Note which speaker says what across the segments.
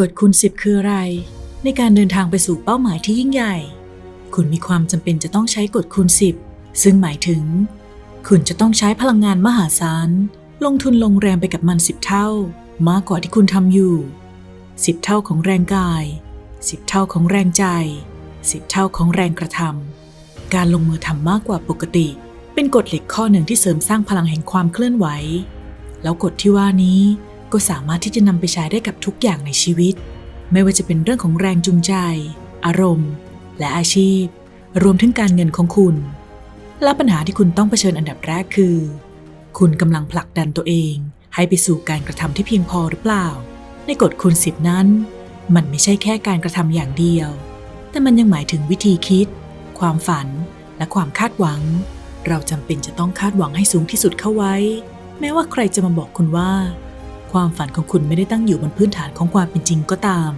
Speaker 1: กฎคูณ10 คืออะไร ในการเดินทางไปสู่เป้าหมายที่ยิ่งใหญ่ คุณมีความจำเป็นจะต้องใช้กฎคูณ 10 ซึ่งหมายถึง คุณจะต้องใช้พลังงานมหาศาล ลงทุนลงแรงไปกับมัน 10 เท่า มากกว่าที่คุณทำอยู่ 10 เท่าของแรงกาย 10 เท่าของแรงใจ 10 เท่าของแรงกระทำการลงมือทำมากกว่าปกติ เป็นกฎเหล็กข้อหนึ่งที่เสริมสร้างพลังแห่งความเคลื่อนไหว แล้วกฎที่ว่านี้ ก็สามารถที่จะนำไปใช้ได้กับทุกอย่างในชีวิต ไม่ว่าจะเป็นเรื่องของแรงจูงใจ อารมณ์ และอาชีพ รวมถึงการเงินของคุณ และปัญหาที่คุณต้องเผชิญอันดับแรกคือ คุณกำลังผลักดันตัวเอง ให้ไปสู่การกระทำที่เพียงพอหรือเปล่า ในกฎคูณสิบนั้น มันไม่ใช่แค่การกระทำอย่างเดียว แต่มันยังหมายถึงวิธีคิด ความฝัน และความคาดหวัง เราจำเป็นจะต้องคาดหวังให้สูงที่สุดเข้าไว้ แม้ว่าใครจะมาบอกคุณว่า ความฝันของคุณไม่ได้ตั้งอยู่บนพื้นฐานของความเป็นจริงก็ตาม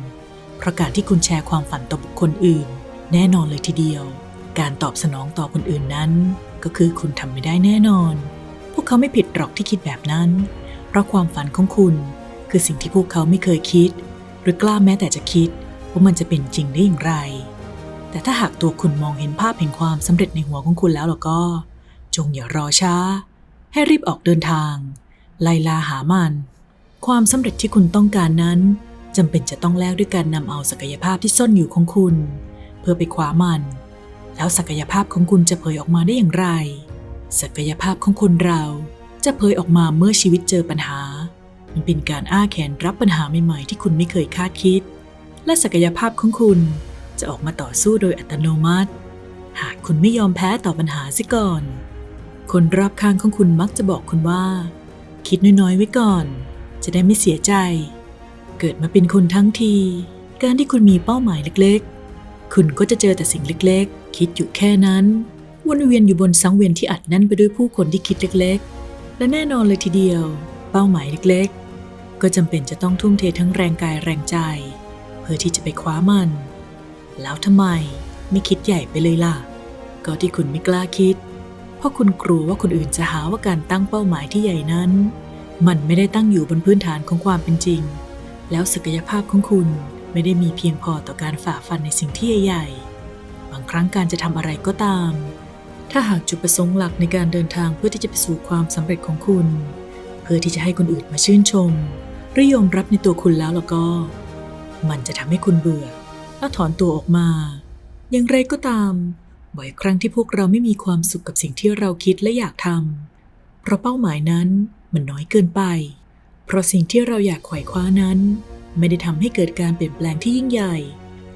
Speaker 1: เพราะการที่คุณแชร์ความฝันต่อบุคคลอื่น แน่นอนเลยทีเดียว การตอบสนองต่อคนอื่นนั้น ก็คือคุณทำไม่ได้แน่นอน พวกเขาไม่ผิดหรอกที่คิดแบบนั้น เพราะความฝันของคุณ คือสิ่งที่พวกเขาไม่เคยคิด หรือกล้าแม้แต่จะคิดว่ามันจะเป็นจริงได้อย่างไร แต่ถ้าหากตัวคุณมองเห็นภาพแห่งความสำเร็จในหัวของคุณแล้วล่ะก็ จงอย่ารอช้า ให้รีบออกเดินทาง ไล่ลาหามัน ความสำเร็จที่คุณต้องการนั้นจำเป็นจะต้องแลกด้วยการนำเอาศักยภาพที่ซ่อนอยู่ของคุณ เพื่อไปคว้ามัน แล้วศักยภาพของคุณจะเผยออกมาได้อย่างไร ศักยภาพของคนเราจะเผยออกมาเมื่อชีวิตเจอปัญหา มันเป็นการอ้าแขนรับปัญหาใหม่ๆ ที่คุณไม่เคยคาดคิด และศักยภาพของคุณจะออกมาต่อสู้โดยอัตโนมัติ หากคุณไม่ยอมแพ้ต่อปัญหาซิก่อน คนรอบข้างของคุณมักจะบอกคุณว่า คิดน้อยๆไว้ก่อน จะได้ไม่เสียใจ เกิดมาเป็นคนทั้งที การที่คุณมีเป้าหมายเล็กๆ คุณก็จะเจอแต่สิ่งเล็กๆ คิดอยู่แค่นั้น วนเวียนอยู่บนสังเวียนที่อัดแน่นไปด้วยผู้คนที่คิดเล็กๆ และแน่นอนเลยทีเดียว เป้าหมายเล็กๆ ก็จำเป็นจะต้องทุ่มเททั้งแรงกายแรงใจ เพื่อที่จะไปคว้ามัน แล้วทำไมไม่คิดใหญ่ไปเลยล่ะ ก็ที่คุณไม่กล้าคิด เพราะคุณกลัวว่าคนอื่นจะหาว่าการตั้งเป้าหมายที่ใหญ่นั้น มันไม่ได้ตั้งอยู่บนพื้นฐานของความเป็นจริง แล้วศักยภาพของคุณไม่ได้มีเพียงพอต่อการฝ่าฟันในสิ่งที่ใหญ่ๆ บางครั้งการจะทำอะไรก็ตาม ถ้าหากจุดประสงค์หลักในการเดินทางเพื่อที่จะไปสู่ความสำเร็จของคุณ เพื่อที่จะให้คนอื่นมาชื่นชมหรือยอมรับในตัวคุณแล้วแล้วก็ มันจะทำให้คุณเบื่อ แล้วถอนตัวออกมา อย่างไรก็ตาม บ่อยครั้งที่พวกเราไม่มีความสุขกับสิ่งที่เราคิดและอยากทำเพราะเป้าหมายนั้น มันน้อยเกินไป เพราะสิ่งที่เราอยากไขว่คว้านั้น ไม่ได้ทำให้เกิดการเปลี่ยนแปลงที่ยิ่งใหญ่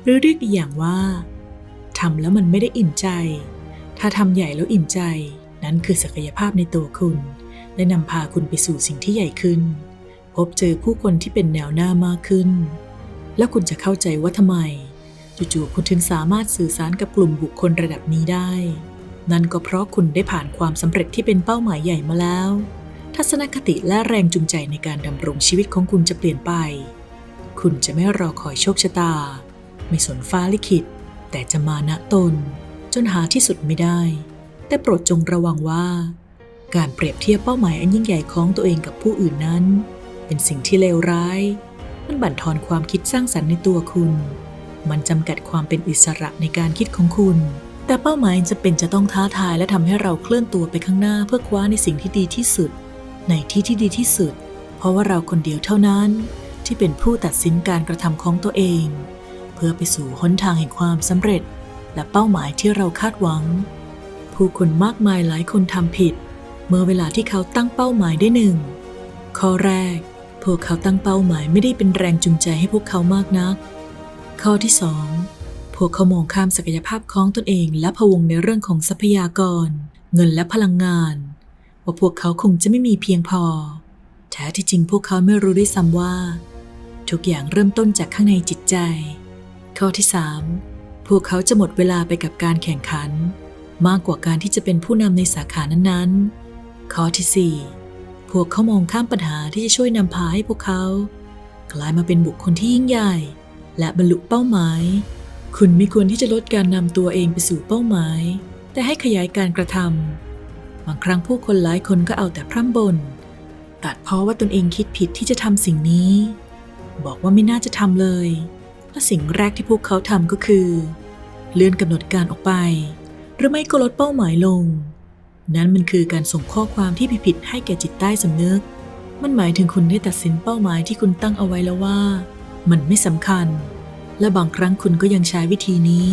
Speaker 1: หรือเรียกอีกอย่างว่าทำแล้วมันไม่ได้อิ่มใจ ถ้าทำใหญ่แล้วอิ่มใจ นั้นคือศักยภาพในตัวคุณ และนำพาคุณไปสู่สิ่งที่ใหญ่ขึ้น พบเจอผู้คนที่เป็นแนวหน้ามากขึ้น แล้วคุณจะเข้าใจว่าทำไม จู่ๆคุณถึงสามารถสื่อสารกับกลุ่มบุคคลระดับนี้ได้ นั่นก็เพราะคุณได้ผ่านความสำเร็จที่เป็นเป้าหมายใหญ่มาแล้ว ทัศนคติและแรงจูงใจในการดำรงชีวิตของคุณจะเปลี่ยนไป คุณจะไม่รอคอยโชคชะตา ไม่สนฟ้าลิขิต แต่จะมาณตน จนหาที่สุดไม่ได้ แต่โปรดจงระวังว่า การเปรียบเทียบเป้าหมายอันยิ่งใหญ่ของตัวเองกับผู้อื่นนั้น เป็นสิ่งที่เลวร้าย มันบั่นทอนความคิดสร้างสรรค์ในตัวคุณ มันจำกัดความเป็นอิสระในการคิดของคุณแต่เป้าหมายจะเป็นจะต้องท้าทายและทำให้เราเคลื่อนตัวไปข้างหน้าเพื่อคว้าในสิ่งที่ดีที่สุด ในที่ที่ดีที่สุด เพราะว่าเราคนเดียวเท่านั้น ที่เป็นผู้ตัดสินการกระทำของตัวเอง เพื่อไปสู่หนทางแห่งความสำเร็จ และเป้าหมายที่เราคาดหวัง ผู้คนมากมายหลายคนทำผิด เมื่อเวลาที่เขาตั้งเป้าหมายได้หนึ่งข้อแรก พวกเขาตั้งเป้าหมายไม่ได้เป็นแรงจูงใจให้พวกเขามากนัก ข้อที่สองพวกเขามองข้ามศักยภาพของตนเองและพวงในเรื่องของทรัพยากร เงินและพลังงาน ว่าพวกเขาคงจะไม่มีเพียงพอ แท้ที่จริงพวกเขาไม่รู้ด้วยซ้ำว่า ทุกอย่างเริ่มต้นจากข้างในจิตใจ ข้อที่สามพวกเขาจะหมดเวลาไปกับการแข่งขัน มากกว่าการที่จะเป็นผู้นำในสาขานั้นๆ ข้อที่สี่พวกเขามองข้ามปัญหาที่จะช่วยนำพาให้พวกเขา กลายมาเป็นบุคคลที่ยิ่งใหญ่ และบรรลุเป้าหมาย คุณไม่ควรที่จะลดการนำตัวเองไปสู่เป้าหมาย แต่ให้ขยายการกระทำ บางครั้งผู้คนหลายคนก็เอาแต่พร่ำบน่นตัดเพราะว่าตนเองคิดผิดที่จะทำสิ่งนี้ บอกว่าไม่น่าจะทำเลยและสิ่งแรกที่พวกเขาทำก็คือ เลื่อนกำหนดการออกไป หรือไม่ก็ลดเป้าหมายลง นั้นมันคือการส่งข้อความที่ผิดๆให้แก่จิตใต้สำนึก มันหมายถึงคุณได้ตัดสินเป้าหมายที่คุณตั้งเอาไว้แล้วว่า มันไม่สำคัญ และบางครั้งคุณก็ยังใช้วิธีนี้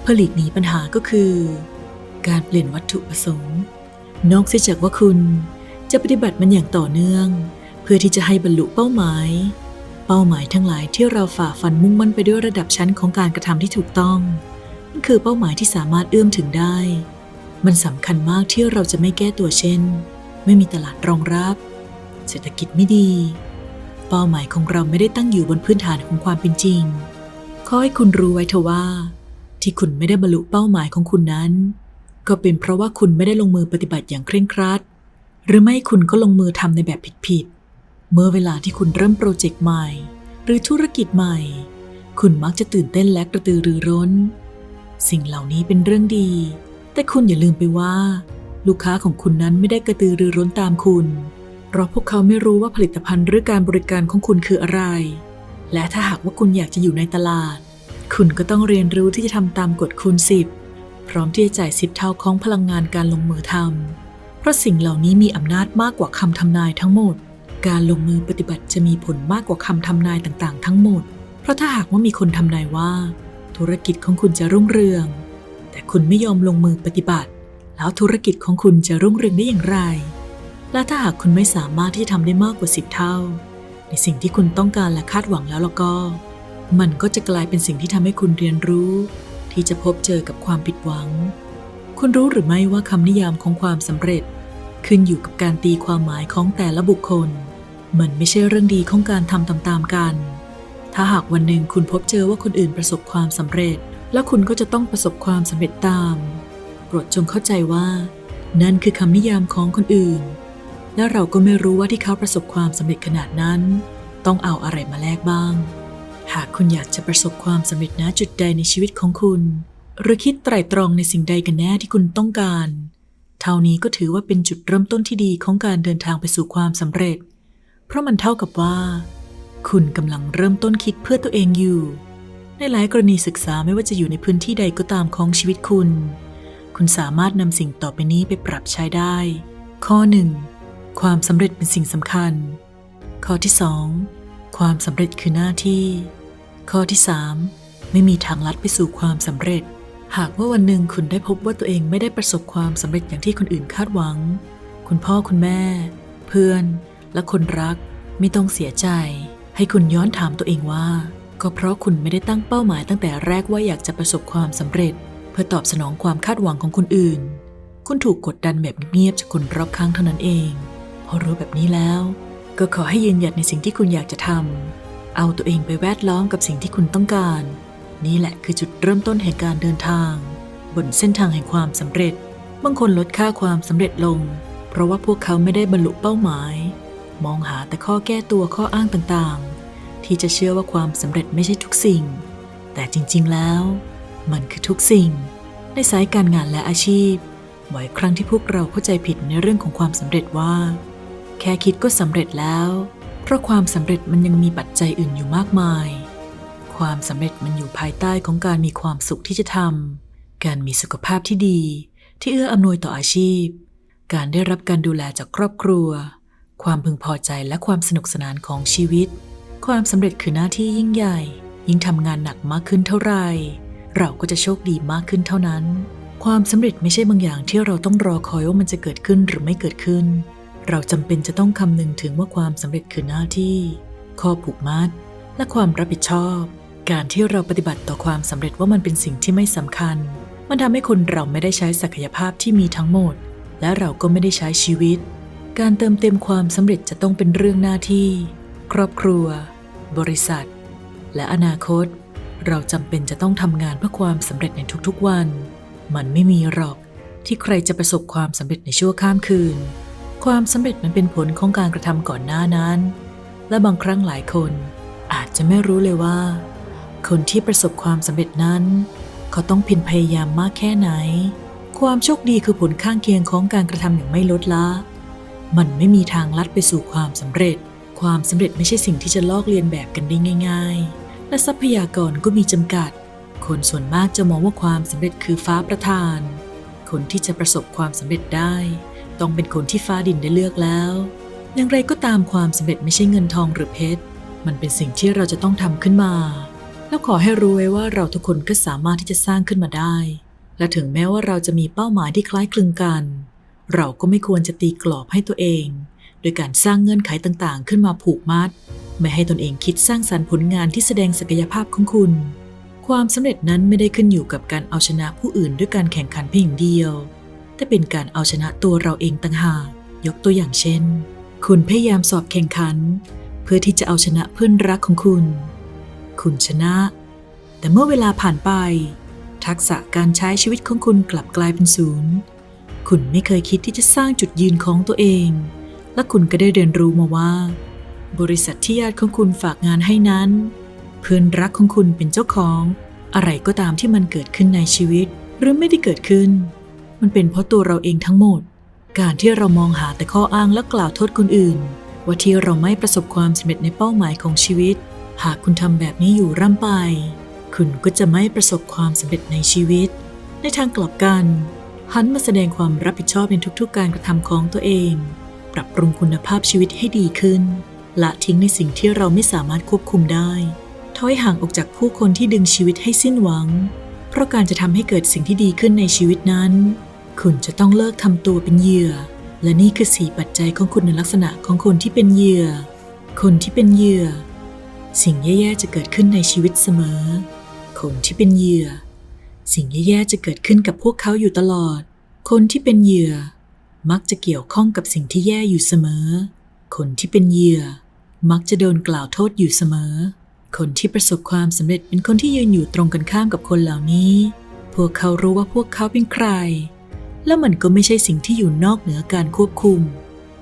Speaker 1: เพื่อหลีกหนีปัญหาก็คือ การเปลี่ยนวัตถุประสงค์ นอกเสียจากว่าคุณจะปฏิบัติมันอย่างต่อเนื่อง เพื่อที่จะให้บรรลุเป้าหมาย เป้าหมายทั้งหลายที่เราฝ่าฟันมุ่งมั่นไปด้วยระดับชั้นของการกระทำที่ถูกต้องนั่นคือเป้าหมายที่สามารถเอื้อมถึงได้ มันสำคัญมากที่เราจะไม่แก้ตัวเช่น ไม่มีตลาดรองรับ เศรษฐกิจไม่ดี เป้าหมายของเราไม่ได้ตั้งอยู่บนพื้นฐานของความเป็นจริง ขอให้คุณรู้ไว้เถอะว่า ที่คุณไม่ได้บรรลุเป้าหมายของคุณนั้น ก็เป็นเพราะว่าคุณไม่ได้ลงมือปฏิบัติอย่างเคร่งครัด หรือไม่คุณก็ลงมือทำในแบบผิดๆ เมื่อเวลาที่คุณเริ่มโปรเจกต์ใหม่ หรือธุรกิจใหม่ คุณมักจะตื่นเต้นและกระตือรือร้น สิ่งเหล่านี้เป็นเรื่องดี แต่คุณอย่าลืมไปว่า ลูกค้าของคุณนั้นไม่ได้กระตือรือร้นตามคุณ เพราะพวกเขาไม่รู้ว่าผลิตภัณฑ์หรือการบริการของคุณคืออะไร และถ้าหากว่าคุณอยากจะอยู่ในตลาด คุณก็ต้องเรียนรู้ที่จะทำตามกฎคูณสิบ พร้อมที่จะจ่ายสิบเท่าของพลังงานการลงมือทำเพราะสิ่งเหล่านี้มีอำนาจมากกว่าคำทำนายทั้งหมด การลงมือปฏิบัติจะมีผลมากกว่าคำทำนายต่างๆ ทั้งหมด เพราะถ้าหากว่ามีคนทำนายว่า ธุรกิจของคุณจะรุ่งเรือง แต่คุณไม่ยอมลงมือปฏิบัติ แล้วธุรกิจของคุณจะรุ่งเรืองได้อย่างไร และถ้าหากคุณไม่สามารถที่ทำได้มากกว่าสิบเท่า ในสิ่งที่คุณต้องการและคาดหวังแล้วแล้วก็ มันก็จะกลายเป็นสิ่งที่ทำให้คุณเรียนรู้ ที่จะพบเจอกับความผิดหวัง คุณรู้หรือไม่ว่าคำนิยามของความสำเร็จ ขึ้นอยู่กับการตีความหมายของแต่ละบุคคล มันไม่ใช่เรื่องดีของการทำตามๆกัน ถ้าหากวันหนึ่งคุณพบเจอว่าคนอื่นประสบความสำเร็จ แล้วคุณก็จะต้องประสบความสำเร็จตาม โปรดจงเข้าใจว่า นั่นคือคำนิยามของคนอื่น และเราก็ไม่รู้ว่าที่เขาประสบความสำเร็จขนาดนั้น ต้องเอาอะไรมาแลกบ้าง หากคุณอยากจะประสบความสำเร็จณจุดใดในชีวิตของคุณ หรือคิดไตร่ตรองในสิ่งใดกันแน่ที่คุณต้องการ เท่านี้ก็ถือว่าเป็นจุดเริ่มต้นที่ดีของการเดินทางไปสู่ความสำเร็จ เพราะมันเท่ากับว่า คุณกำลังเริ่มต้นคิดเพื่อตัวเองอยู่ ในหลายกรณีศึกษาไม่ว่าจะอยู่ในพื้นที่ใดก็ตามของชีวิตคุณ คุณสามารถนำสิ่งต่อไปนี้ไปปรับใช้ได้ ข้อ 1. ความสำเร็จเป็นสิ่งสำคัญ ข้อที่ 2. ความสำเร็จคือหน้าที่ ข้อที่ 3. ไม่มีทางลัดไปสู่ความสำเร็จ หากว่าวันหนึ่งคุณได้พบว่าตัวเองไม่ได้ประสบความสำเร็จอย่างที่คนอื่นคาดหวัง คุณพ่อคุณแม่ เพื่อน และคนรัก ไม่ต้องเสียใจ ให้คุณย้อนถามตัวเองว่า ก็เพราะคุณไม่ได้ตั้งเป้าหมายตั้งแต่แรกว่าอยากจะประสบความสำเร็จ เพื่อตอบสนองความคาดหวังของคนอื่น คุณถูกกดดันแบบเงียบๆจากคนรอบข้างเท่านั้นเอง พอรู้แบบนี้แล้ว ก็ขอให้ยืนหยัดในสิ่งที่คุณอยากจะทำ เอาตัวเองไปแวดล้อมกับสิ่งที่คุณต้องการ นี่แหละคือจุดเริ่มต้นแห่งการเดินทาง บนเส้นทางแห่งความสำเร็จ บางคนลดค่าความสำเร็จลง เพราะว่าพวกเขาไม่ได้บรรลุเป้าหมาย มองหาแต่ข้อแก้ตัวข้ออ้างต่างๆ ที่จะเชื่อว่าความสำเร็จไม่ใช่ทุกสิ่ง แต่จริงๆแล้ว มันคือทุกสิ่ง ในสายการงานและอาชีพบ่อยครั้งที่พวกเราเข้าใจผิดในเรื่องของความสำเร็จว่า แค่คิดก็สำเร็จแล้ว เพราะความสำเร็จมันยังมีปัจจัยอื่นอยู่มากมาย ความสำเร็จมันอยู่ภายใต้ของการมีความสุขที่จะทำการมีสุขภาพที่ดี ที่เอื้ออำนวยต่ออาชีพ การได้รับการดูแลจากครอบครัว ความพึงพอใจและความสนุกสนานของชีวิต ความสำเร็จคือหน้าที่ยิ่งใหญ่ ยิ่งทำงานหนักมากขึ้นเท่าไหร่เราก็จะโชคดีมากขึ้นเท่านั้น ความสำเร็จไม่ใช่บางอย่างที่เราต้องรอคอยว่ามันจะเกิดขึ้นหรือไม่เกิดขึ้น เราจำเป็นจะต้องคำนึงถึงว่าความสำเร็จคือหน้าที่ ข้อผูกมัด และความรับผิดชอบ การที่เราปฏิบัติต่อความสำเร็จว่ามันเป็นสิ่งที่ไม่สำคัญ มันทำให้คนเราไม่ได้ใช้ศักยภาพที่มีทั้งหมด และเราก็ไม่ได้ใช้ชีวิต การเติมเต็มความสำเร็จจะต้องเป็นเรื่องหน้าที่ ครอบครัว บริษัท และอนาคต เราจำเป็นจะต้องทำงานเพื่อความสำเร็จในทุกๆวัน มันไม่มีหรอกที่ใครจะประสบความสำเร็จในชั่วข้ามคืน ความสำเร็จมันเป็นผลของการกระทำก่อนหน้านั้น และบางครั้งหลายคนอาจจะไม่รู้เลยว่า คนที่ประสบความสำเร็จนั้น เขาต้องพียรพยายามมากแค่ไหน ความโชคดีคือผลข้างเคียงของการกระทำอย่างไม่ลดละ มันไม่มีทางลัดไปสู่ความสำเร็จ ความสำเร็จไม่ใช่สิ่งที่จะลอกเลียนแบบกันได้ง่าย ๆ และทรัพยากรก็มีจำกัด คนส่วนมากจะมองว่าความสำเร็จคือฟ้าประทาน คนที่จะประสบความสำเร็จได้ ต้องเป็นคนที่ฟ้าดินได้เลือกแล้ว อย่างไรก็ตามความสำเร็จไม่ใช่เงินทองหรือเพชร มันเป็นสิ่งที่เราจะต้องทำขึ้นมา แล้วขอให้รู้ไว้ว่าเราทุกคนก็สามารถที่จะสร้างขึ้นมาได้ และถึงแม้ว่าเราจะมีเป้าหมายที่คล้ายคลึงกัน เราก็ไม่ควรจะตีกรอบให้ตัวเอง โดยการสร้างเงื่อนไขต่างๆ ขึ้นมาผูกมัด ไม่ให้ตนเองคิดสร้างสรรค์ผลงานที่แสดงศักยภาพของคุณ ความสำเร็จนั้นไม่ได้ขึ้นอยู่กับการเอาชนะผู้อื่นด้วยการแข่งขันเพียงเดียว แต่เป็นการเอาชนะตัวเราเองต่างหากยกตัวอย่างเช่น คุณพยายามสอบแข่งขัน เพื่อที่จะเอาชนะเพื่อนรักของคุณ คุณชนะ แต่เมื่อเวลาผ่านไป ทักษะการใช้ชีวิตของคุณกลับกลายเป็นศูนย์ คุณไม่เคยคิดที่จะสร้างจุดยืนของตัวเอง และคุณก็ได้เรียนรู้มาว่า บริษัทที่ญาติของคุณฝากงานให้นั้น เพื่อนรักของคุณเป็นเจ้าของ อะไรก็ตามที่มันเกิดขึ้นในชีวิตหรือไม่ได้เกิดขึ้น มันเป็นเพราะตัวเราเองทั้งหมด การที่เรามองหาแต่ข้ออ้างและกล่าวโทษคนอื่น ว่าที่เราไม่ประสบความสำเร็จในเป้าหมายของชีวิต หากคุณทำแบบนี้อยู่ร่ำไป คุณก็จะไม่ประสบความสำเร็จในชีวิต ในทางกลับกันหันมาแสดงความรับผิดชอบในทุกๆ การกระทำของตัวเอง ปรับปรุงคุณภาพชีวิตให้ดีขึ้นละทิ้งในสิ่งที่เราไม่สามารถควบคุมได้ ถอยห่างออกจากผู้คนที่ดึงชีวิตให้สิ้นหวัง เพราะการจะทำให้เกิดสิ่งที่ดีขึ้นในชีวิตนั้น คุณจะต้องเลิกทำตัวเป็นเหยื่อ และนี่คือสี่ปัจจัยของคุณในลักษณะของคนที่เป็นเหยื่อ คนที่เป็นเหยื่อ สิ่งแย่ๆจะเกิดขึ้นในชีวิตเสมอ คนที่เป็นเหยื่อ สิ่งแย่ๆจะเกิดขึ้นกับพวกเขาอยู่ตลอด คนที่เป็นเหยื่อ มักจะเกี่ยวข้องกับสิ่งที่แย่อยู่เสมอ คนที่เป็นเหยื่อ มักจะโดนกล่าวโทษอยู่เสมอ คนที่ประสบความสำเร็จเป็นคนที่ยืนอยู่ตรงกันข้ามกับคนเหล่านี้ พวกเขารู้ว่าพวกเขาเป็นใคร แล้วมันก็ไม่ใช่สิ่งที่อยู่นอกเหนือการควบคุม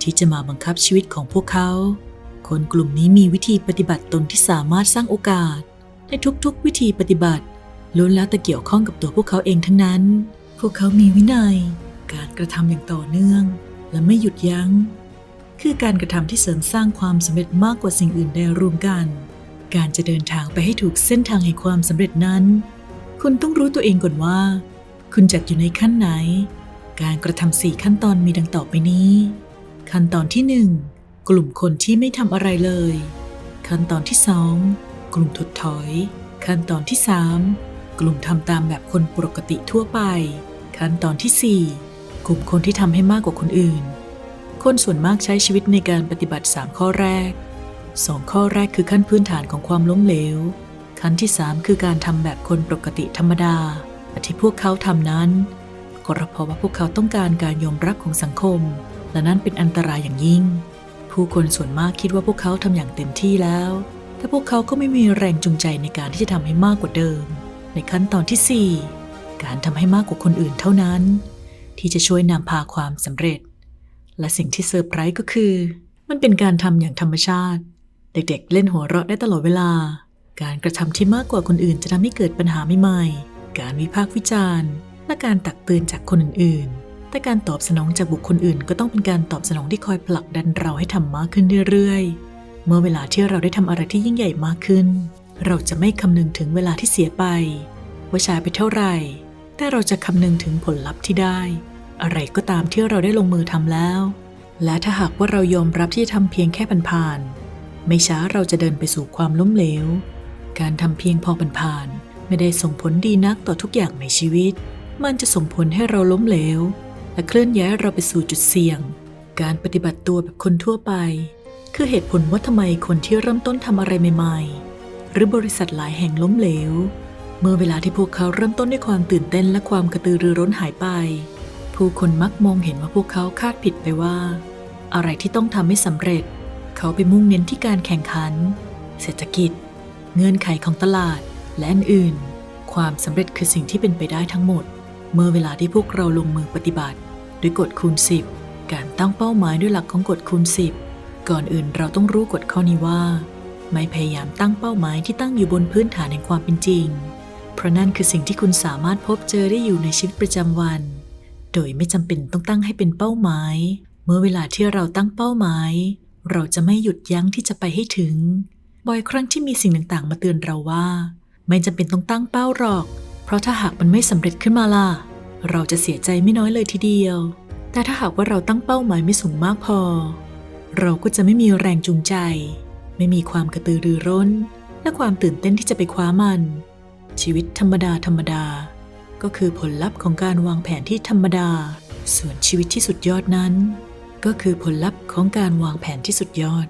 Speaker 1: ที่จะมาบังคับชีวิตของพวกเขา คนกลุ่มนี้มีวิธีปฏิบัติตนที่สามารถสร้างโอกาส ในทุกๆ วิธีปฏิบัติล้วนแล้วแต่เกี่ยวข้องกับตัวพวกเขาเองทั้งนั้น พวกเขามีวินัย การกระทำอย่างต่อเนื่อง และไม่หยุดยัง้ง คือการกระทำที่เสริมสร้างความสำเร็จมากกว่าสิ่งอื่นใดรวมกัน การจะเดินทางไปให้ถูกเส้นทางแห่งความสำเร็จนั้น คุณต้องรู้ตัวเองก่อนว่า คุณจัดอยู่ในขั้นไหน การกระทำสี่ขั้นตอนมีดังต่อไปนี้ ขั้นตอนที่หนึ่งกลุ่มคนที่ไม่ทำอะไรเลย ขั้นตอนที่สองกลุ่มถดถอย ขั้นตอนที่สามกลุ่มทำตามแบบคนปกติทั่วไป ขั้นตอนที่สี่กลุ่มคนที่ทำให้มากกว่าคนอื่น คนส่วนมากใช้ชีวิตในการปฏิบัติ 3 ข้อแรก 2 ข้อแรกคือขั้นพื้นฐานของความล้มเหลว ขั้นที่ 3 คือการทำแบบคนปกติธรรมดาที่พวกเขาทำนั้น ก็เพราะว่าพวกเขาต้องการการยอมรับของสังคม และนั่นเป็นอันตรายอย่างยิ่ง ผู้คนส่วนมากคิดว่าพวกเขาทำอย่างเต็มที่แล้ว แต่พวกเขาก็ไม่มีแรงจูงใจในการที่จะทำให้มากกว่าเดิม ในขั้นตอนที่ 4 การทำให้มากกว่าคนอื่นเท่านั้น ที่จะช่วยนำพาความสำเร็จ และสิ่งที่เซอร์ไพรส์ก็คือ มันเป็นการทำอย่างธรรมชาติ เด็กๆ เล่นหัวเราะได้ตลอดเวลา การกระทำที่มากกว่าคนอื่นจะทำให้เกิดปัญหาใหม่ๆการวิพากษ์วิจารณ์ และการตักเตือนจากคนอื่นๆ แต่การตอบสนองจากบุคคลอื่น ก็ต้องเป็นการตอบสนองที่คอยผลักดันเราให้ทำมากขึ้นเรื่อยๆ เมื่อเวลาที่เราได้ทำอะไรที่ยิ่งใหญ่มากขึ้น เราจะไม่คำนึงถึงเวลาที่เสียไปว่าช้าไปเท่าไหร่ แต่เราจะคำนึงถึงผลลัพธ์ที่ได้ อะไรก็ตามที่เราได้ลงมือทำแล้ว และถ้าหากว่าเรายอมรับที่จะทำเพียงแค่ผ่านๆไม่ช้าเราจะเดินไปสู่ความล้มเหลว การทำเพียงพอผ่านๆไม่ได้ส่งผลดีนักต่อทุกอย่างในชีวิต มันจะส่งผลให้เราล้มเหลว และเคลื่อนย้ายเราไปสู่จุดเสี่ยง การปฏิบัติตัวแบบคนทั่วไป คือเหตุผลว่าทำไมคนที่เริ่มต้นทำอะไรใหม่ ๆ หรือบริษัทหลายแห่งล้มเหลว เมื่อเวลาที่พวกเขาเริ่มต้นด้วยความตื่นเต้นและความกระตือรือร้นหายไป ผู้คนมักมองเห็นว่าพวกเขาคาดผิดไปว่า อะไรที่ต้องทำให้สำเร็จ เขาไปมุ่งเน้นที่การแข่งขัน เศรษฐกิจ เงื่อนไขของตลาดและอื่นๆความสำเร็จคือสิ่งที่เป็นไปได้ทั้งหมด เมื่อเวลาที่พวกเราลงมือปฏิบัติ ด้วยกฎคูณ 10 การตั้งเป้าหมายด้วยหลักของกฎคูณ 10 ก่อนอื่นเราต้องรู้กฎข้อนี้ว่า ไม่พยายามตั้งเป้าหมายที่ตั้งอยู่บนพื้นฐานแห่งความเป็นจริง เพราะนั่นคือสิ่งที่คุณสามารถพบเจอได้อยู่ในชีวิตประจำวัน โดยไม่จำเป็นต้องตั้งให้เป็นเป้าหมาย เมื่อเวลาที่เราตั้งเป้าหมาย เราจะไม่หยุดยั้งที่จะไปให้ถึง บ่อยครั้งที่มีสิ่งต่างๆ มาเตือนเราว่า ไม่จำเป็นต้องตั้งเป้าหรอก เพราะถ้าหากมันไม่สำเร็จขึ้นมาล่ะ เราจะเสียใจไม่น้อยเลยทีเดียว แต่ถ้าหากว่าเราตั้งเป้าหมายไม่สูงมากพอ เราก็จะไม่มีแรงจูงใจ ไม่มีความกระตือรือร้น และความตื่นเต้นที่จะไปคว้ามัน ชีวิตธรรมดาธรรมดา ก็คือผลลัพธ์ของการวางแผนที่ธรรมดา ส่วนชีวิตที่สุดยอดนั้น ก็คือผลลัพธ์ของการวางแผนที่สุดยอด